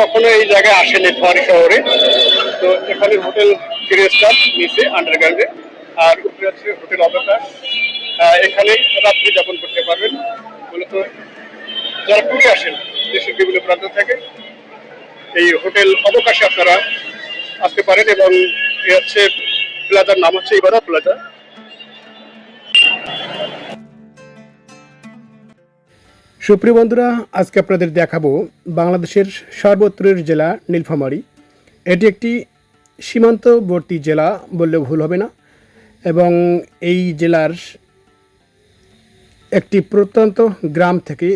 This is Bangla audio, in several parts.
কখনো এই জায়গায় আসেনি ফরি শহরে। তো এখানে হোটেল ফিরেস্টার নিচে আন্ডারগ্রাউন্ডে আর উপরে আছে হোটেল অবকাশ। এখানে রাত্রি যাপন করতে পারবেন। মূলত যারা টুরে আসেন, দেশের বিভিন্ন প্রান্ত থেকে, এই হোটেল অবকাশে আপনারা আসতে পারেন এবং এ হচ্ছে প্লাজার নাম হচ্ছে ইবাদা প্লাজা। সুপ্রিয় বন্ধুরা, আজকে আপনাদের দেখাবো বাংলাদেশের সর্বত্রের জেলা নীলফামারী। এটি একটি সীমান্তবর্তী জেলা বললে ভুল হবে না এবং এই জেলার একটি প্রত্যন্ত গ্রাম থেকে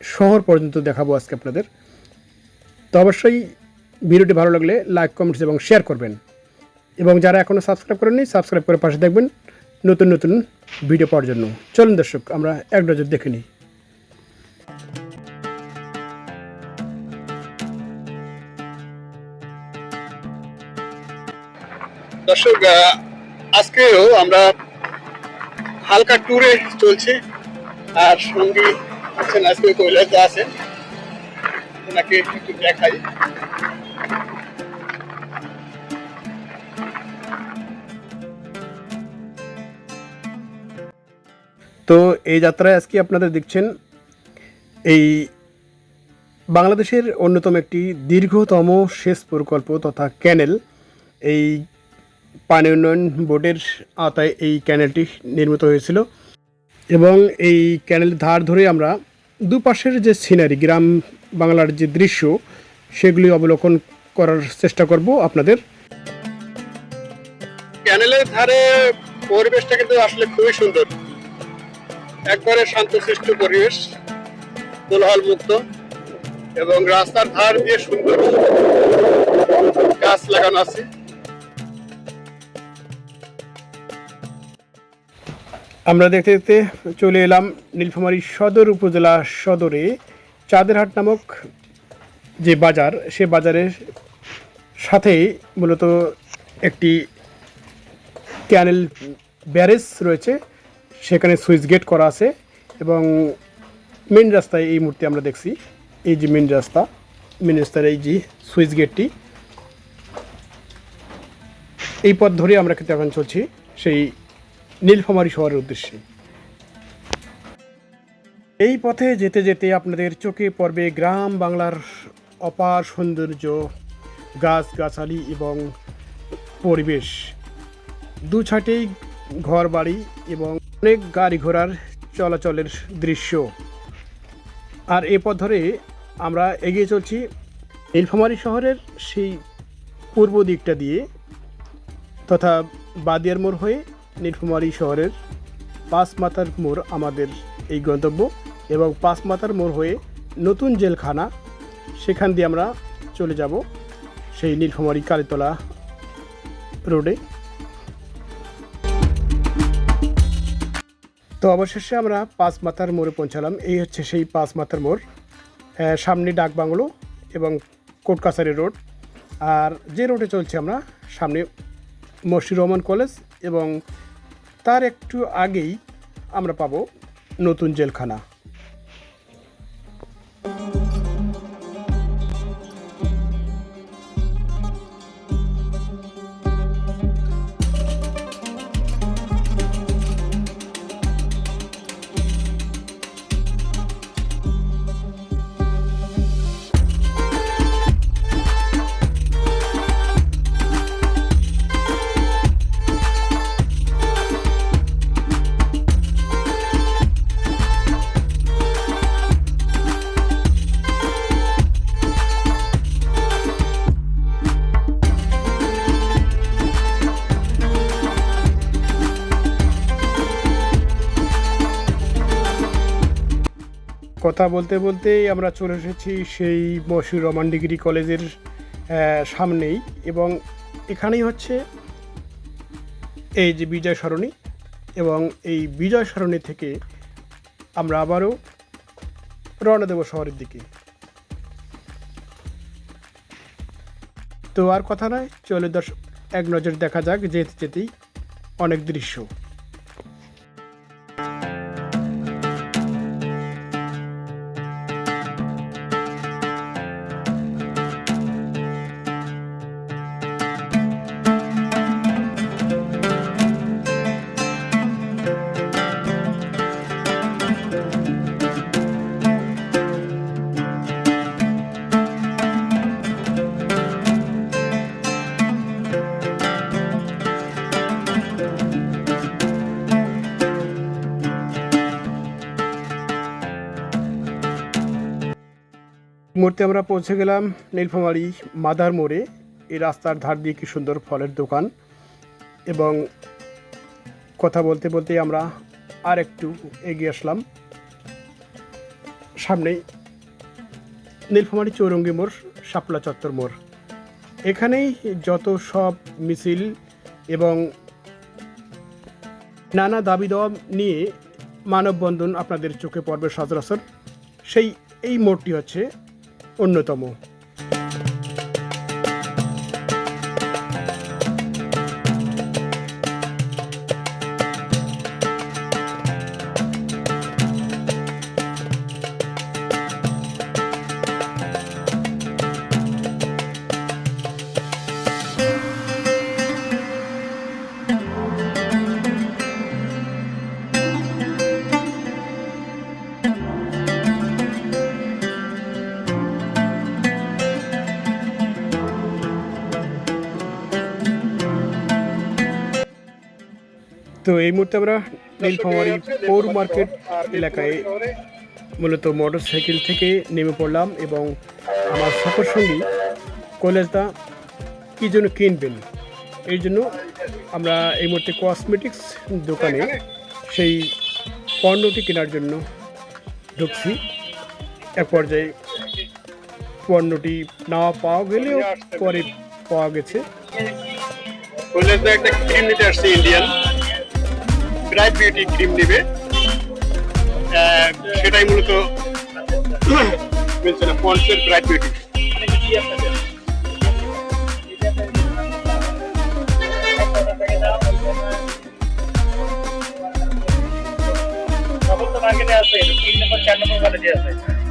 শহর পর্যন্ত দেখাবো আজকে আপনাদের। তো অবশ্যই ভিডিওটি ভালো লাগলে লাইক, কমেন্টস এবং শেয়ার করবেন। এবং যারা এখনও সাবস্ক্রাইব করেননি, সাবস্ক্রাইব করে পাশে দেখবেন নতুন নতুন ভিডিও পাওয়ার জন্য। চলুন দর্শক, আমরা এক নজর দেখে নিই। দর্শক আজকেও আমরা হালকা ট্যুরে চলছি। আর সঙ্গী আছেন আজকে কৈলাসে আছেন। ওনাকে একটু দেখাই। তো এই যাত্রায় আজকে আপনাদের দেখছেন? এই বাংলাদেশের অন্যতম একটি দীর্ঘতম সেচ প্রকল্প তথা ক্যানেল। এই পানি উন্নয়ন বোর্ডের আওতায় এই ক্যানেলটি নির্মিত হয়েছিল এবং এই ক্যানেলের ধার ধরে আমরা দুপাশের যে সিনারি, গ্রাম বাংলার যে দৃশ্য, সেগুলি অবলোকন করার চেষ্টা করব আপনাদের। ক্যানেলের ধারে পরিবেশটা কিন্তু আসলে খুবই সুন্দর। একবারে শান্ত শান্তশিষ্ট পরিবেশ। কোলাহল মুক্ত এবং রাস্তার ধার দিয়ে সুন্দর গাছ লাগানো আছে। আমরা দেখতে দেখতে চলে এলাম নীলফামারী সদর উপজেলা সদরে। চাঁদেরহাট নামক যে বাজার, সে বাজারের সাথেই মূলত একটি ক্যানেল ব্যারেজ রয়েছে। সেখানে সুইচ গেট করা আছে এবং মেন রাস্তায় এই মুহূর্তে আমরা দেখছি, এই যে মেন রাস্তা মেন রাস্তার এই যে সুইচ গেটটি এই পথ ধরে আমরা কিন্তু এখন চলছি সেই নীলফামারী শহরের উদ্দেশ্যে। এই পথে যেতে যেতে আপনাদের চোখে পড়বে গ্রাম বাংলার অপার সৌন্দর্য গাছ গাছালি এবং পরিবেশ। দু ছাটেই ঘর বাড়ি এবং অনেক গাড়ি ঘোড়ার চলাচলের দৃশ্য। আর এ পথ ধরে আমরা এগিয়ে চলছি নীলফামারী শহরের সেই পূর্ব দিকটা দিয়ে তথা বাদিয়ার মোড় হয়ে নীলফামারী শহরের পাঁচ মাথার মোড় আমাদের এই গন্তব্য এবং পাঁচ মাথার মোড় হয়ে নতুন জেলখানা, সেখান দিয়ে আমরা চলে যাব সেই নীলফামারী কালীতলা রোডে। তো অবশেষে আমরা পাঁচ মাথার মোড়ে পৌঁছালাম। এই হচ্ছে সেই পাঁচ মাথার মোড় সামনে ডাক বাংলো এবং কোর্ট কাছারি রোড। আর যে রোডে চলছে আমরা, সামনে মসজিদ রহমান কলেজ এবং তার একটু আগেই আমরা পাবো নতুন জেলখানা। কথা বলতে বলতেই আমরা চলে এসেছি সেই মশুর রমান ডিগ্রি কলেজের সামনেই এবং এখানেই হচ্ছে এই যে বিজয় সরণি এবং এই বিজয় সরণি থেকে আমরা আবারও রওনা দেব শহরের দিকে। তো আর কথা নয় চলে দর্শক এক নজর দেখা যাক যেতে যেতেই অনেক দৃশ্য। মুহূর্তে আমরা পৌঁছে গেলাম নীলফামারী মাদার মোড়ে। এই রাস্তার ধার দিয়ে কি সুন্দর ফলের দোকান। এবং কথা বলতে বলতে আমরা আর একটু এগিয়ে আসলাম। সামনেই নীলফামারী চৌরঙ্গি মোড়, শাপলা চত্বর মোড়। এখানেই যত সব মিছিল এবং নানা দাবি দেওয়া নিয়ে মানববন্ধন আপনাদের চোখে পড়বে সচরাচর। সেই, এই মোড়টি হচ্ছে অন্যতম। তো এই মুহূর্তে আমরা নীলফামারী পৌর মার্কেট এলাকায় মূলত মোটর সাইকেল থেকে নেমে পড়লাম এবং আমার সফর সঙ্গী কৈলাসদা কী জন্য কিনবেন? এই জন্য আমরা এই মুহূর্তে কসমেটিক্স দোকানে সেই পণ্যটি কেনার জন্য ঢুকছি। এক পর্যায়ে পণ্যটি না পাওয়া গেলেও পরে পাওয়া গেছে। একটা ক্রিম নিতে আসছে ইন্ডিয়ান ব্রাইট বিউটি ক্রিম নেবে। সেটাই মূলত বলছে না পন্সের ব্রাইট বিউটি। আছে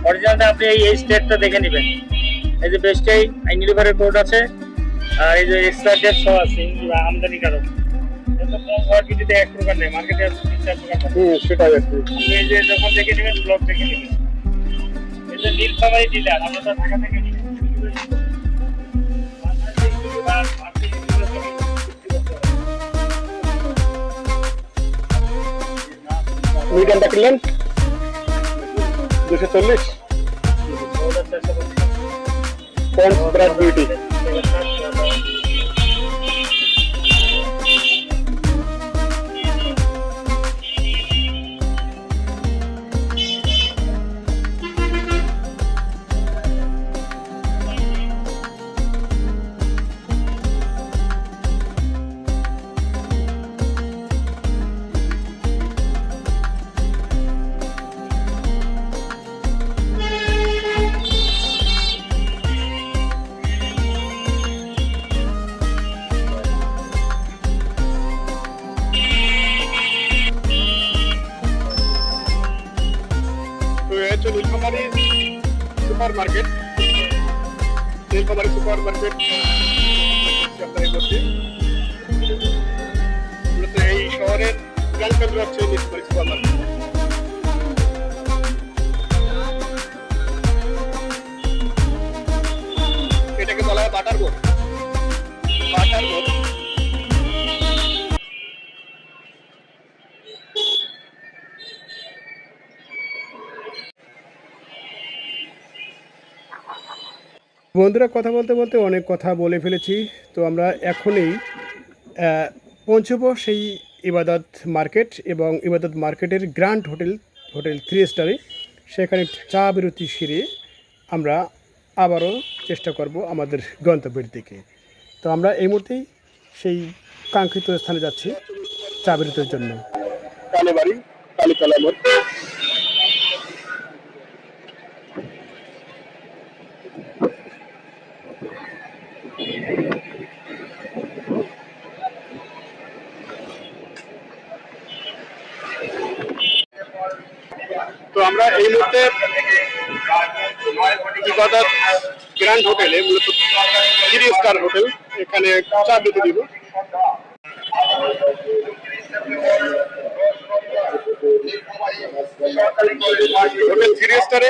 অরিজিনালটা আপনি এই স্টেটটা দেখে নেবেন। এই যে আছে, আর এই যে এক্সট্রা আছে আমদানি কারক এত কম হওয়ার ভিত্তিতে এক প্রকার নেই মার্কেটে তিন চার প্রকার হুম সেটাই আর এই যে যখন দেখে নেবেন ব্লগ দেখে নেবেন এই যে নীলফামারী ডিলার আমরা তো ঢাকা থেকে নিই বাংলাদেশে ইউনিভার, ভারতীয় ইউনিভার থেকে চুক্তি করতে হবে। মিডিয়ামটা কিনলেন দুশো চল্লিশ পন্স ব্রাইট বিউটি এই শহরের এটাকে বলা হয় বাটার বোর্ড বাটার বোর্ড বন্ধুরা, কথা বলতে বলতে অনেক কথা বলে ফেলেছি। তো আমরা এখনই পৌঁছবো সেই ইবাদত মার্কেট এবং ইবাদত মার্কেটের গ্র্যান্ড হোটেল হোটেল থ্রি স্টারে সেখানে চা বিরতি সেরে আমরা আবারও চেষ্টা করব আমাদের গন্তব্যের দিকে। তো আমরা এই মুহূর্তেই সেই কাঙ্ক্ষিত স্থানে যাচ্ছি চা বিরতির জন্য। তো আমরা এই মুহূর্তে ইবাদত গ্র্যান্ড হোটেলে মূলত থ্রি স্টার হোটেল, এখানে চা দিতে দিব হোটেল থ্রি স্টারে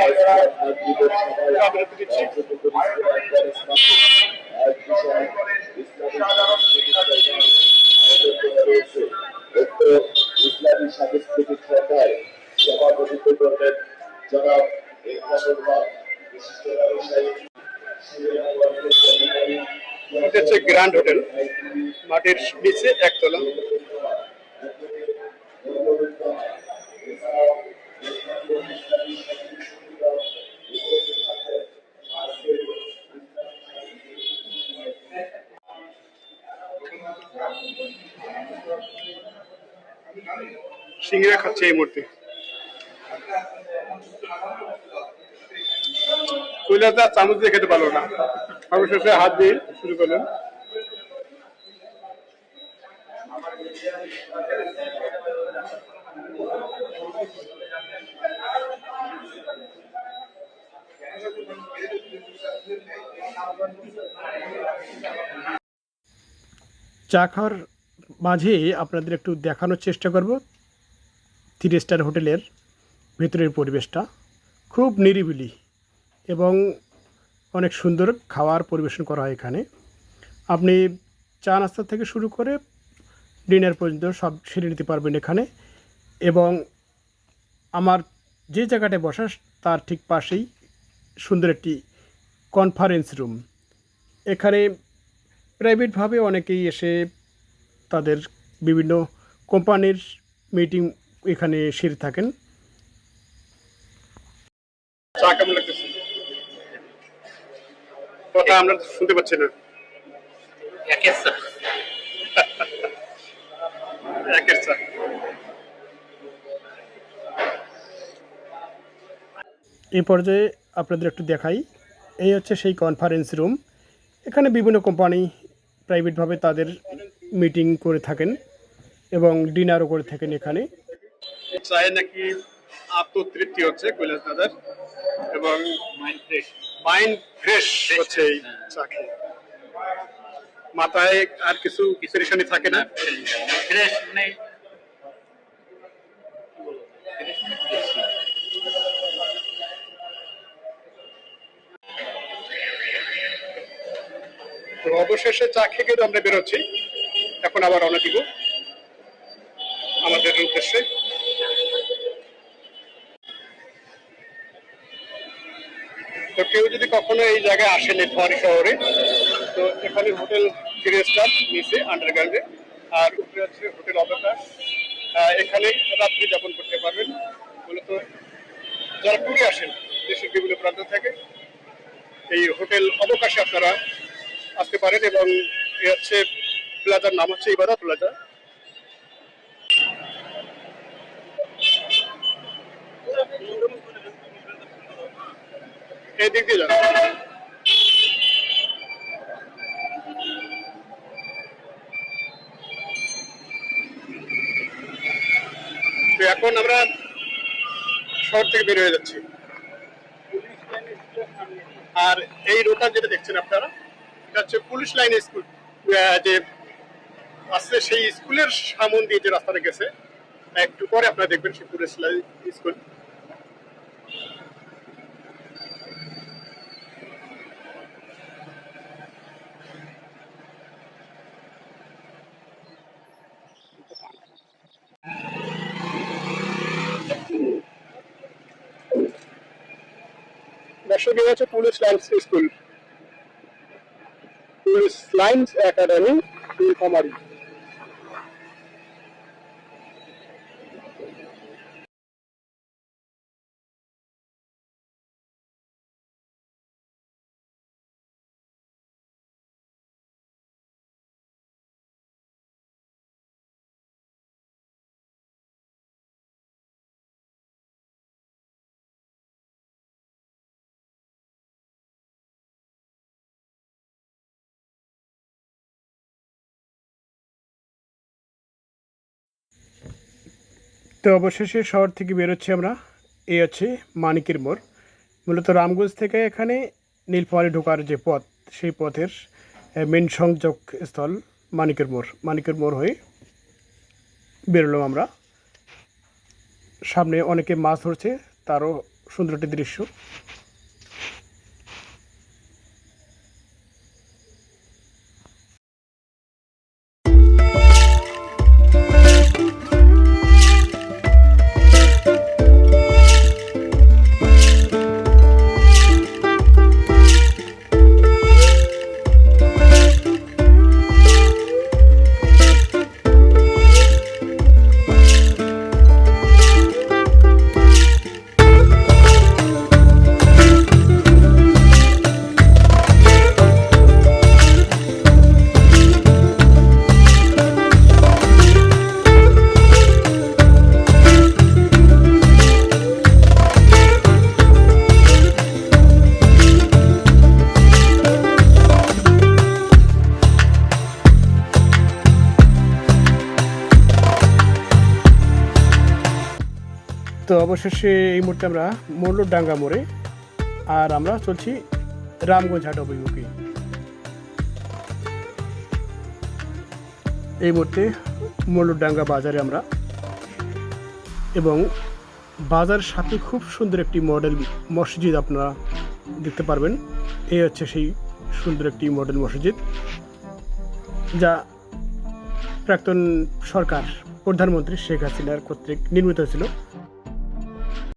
ইসলামী সাংস্কৃতিক সরকার হচ্ছে গ্র্যান্ড হোটেল মাটির নিচে একতলা সিঙ্গিরা খাচ্ছে এই মুহূর্তে। চামচ দিয়ে খেতে পারল না। অবশেষে হাত দিয়ে শুরু করলেন। চা খাওয়ার মাঝে আপনাদের একটু দেখানোর চেষ্টা করব। থ্রি স্টার হোটেলের ভেতরের পরিবেশটা। খুব নিরিবিলি। এবং অনেক সুন্দর খাওয়ার পরিবেশন করা হয় এখানে। আপনি চা নাস্তা থেকে শুরু করে ডিনার পর্যন্ত সব সেরে নিতে পারবেন এখানে এবং আমার যে জায়গাটায় বসা তার ঠিক পাশেই সুন্দর একটি কনফারেন্স রুম এখানে প্রাইভেটভাবে অনেকেই এসে তাদের বিভিন্ন কোম্পানির মিটিং এখানে সেরে থাকেন। চা কেমন লাগতেছে? কথা আমরা শুনতে পাচ্ছি না। এই পর্যায়ে আপনাদের একটু দেখাই। এই হচ্ছে সেই কনফারেন্স রুম এখানে বিভিন্ন কোম্পানি প্রাইভেটভাবে তাদের মিটিং করে থাকেন এবং ডিনারও করে থাকেন এখানে। চায় নাকি আত্মতৃপ্তি হচ্ছে কৈলাস দাদার এবং মাইন্ড। ফ্রেশ মাইন্ড ফ্রেশ হচ্ছে এই চা খেয়ে মাথায় আর কিছু পেরেশানি থাকে না? ফ্রেশ মানে তো অবশেষে চা খেয়ে কিন্তু আমরা বেরোচ্ছি। এখন আবার দিব। আমাদের উদ্দেশ্যে তো কেউ যদি কখনো এই জায়গায় আসেন ফরি শহরে, তো এখানে হোটেল থ্রি স্টার নিচে আন্ডারগ্রাউন্ডে আর উপরে আছে হোটেল অবকাশ। এখানে রাত্রি যাপন করতে পারবেন। মূলত যারা টুরে আসেন, দেশের বিভিন্ন প্রান্ত থেকে, এই হোটেল অবকাশে আপনারা আসতে পারেন এবং এ হচ্ছে প্লাজার নাম হচ্ছে ইবাদা প্লাজা। দিয়ে এখন আমরা শহর থেকে বের হয়ে যাচ্ছি। আর এই রোডটা যেটা দেখছেন আপনারা, এটা হচ্ছে পুলিশ লাইন স্কুল। যে আছে সেই স্কুলের সামন দিয়ে যে রাস্তাটা গেছে, একটু পরে আপনারা দেখবেন সেই পুলিশ লাইন স্কুল। দর্শক এই হচ্ছে police lines school. Police lines academy Nilphamari. তো অবশেষে শহর থেকে বেরোচ্ছি আমরা। এই হচ্ছে মানিকের মোড়। মূলত রামগঞ্জ থেকে এখানে নীলফামারি ঢোকার যে পথ, সেই পথের মেন সংযোগ স্থল মানিকের মোড়। মানিকের মোড় হয়ে বেরোলাম আমরা। সামনে অনেকে মাছ ধরছে, তারও সুন্দর একটি দৃশ্য। অবশেষে এই মুহূর্তে আমরা মোল্লডাঙ্গা মোড়ে, আর আমরা চলছি রামগঞ্জ হাট অভিমুখী। এই মুহূর্তে মোল্লডাঙ্গা বাজারে আমরা, এবং বাজার সাথে খুব সুন্দর একটি মডেল মসজিদ আপনারা দেখতে পারবেন। এই হচ্ছে সেই সুন্দর একটি মডেল মসজিদ, যা প্রাক্তন সরকার প্রধানমন্ত্রী শেখ হাসিনার কর্তৃক নির্মিত ছিল